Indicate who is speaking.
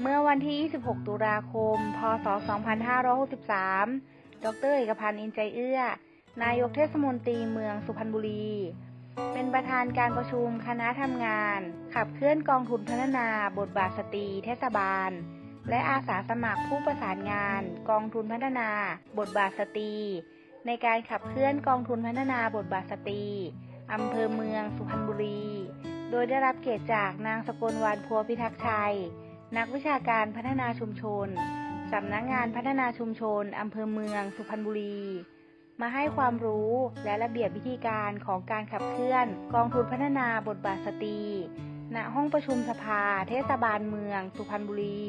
Speaker 1: เมื่อวันที่ 26 ตุลาคม พศ 2563 ดร เอกพันธ์ อินใจเอื้อ นายกเทศมนตรีเมืองสุพรรณบุรี เป็นประธานการประชุมคณะทำงาน ขับเคลื่อนกองทุนพัฒนาบทบาทสตรีเทศบาล และอาสาสมัครผู้ประสานงาน กองทุนพัฒนา บทบาทสตรี ในการขับเคลื่อนกองทุนพัฒนาบทบาทสตรีอำเภอเมืองสุพรรณบุรี โดยได้รับเกียรติจากนางสกลวานพัวพิทักษ์ชัย นักวิชาการพัฒนาชุมชน สำนักงานพัฒนาชุมชน อำเภอเมือง สุพรรณบุรี มาให้ความรู้และระเบียบวิธีการของการขับเคลื่อน กองทุนพัฒนาบทบาทสตรี ณ ห้องประชุมสภา เทศบาลเมือง สุพรรณบุรี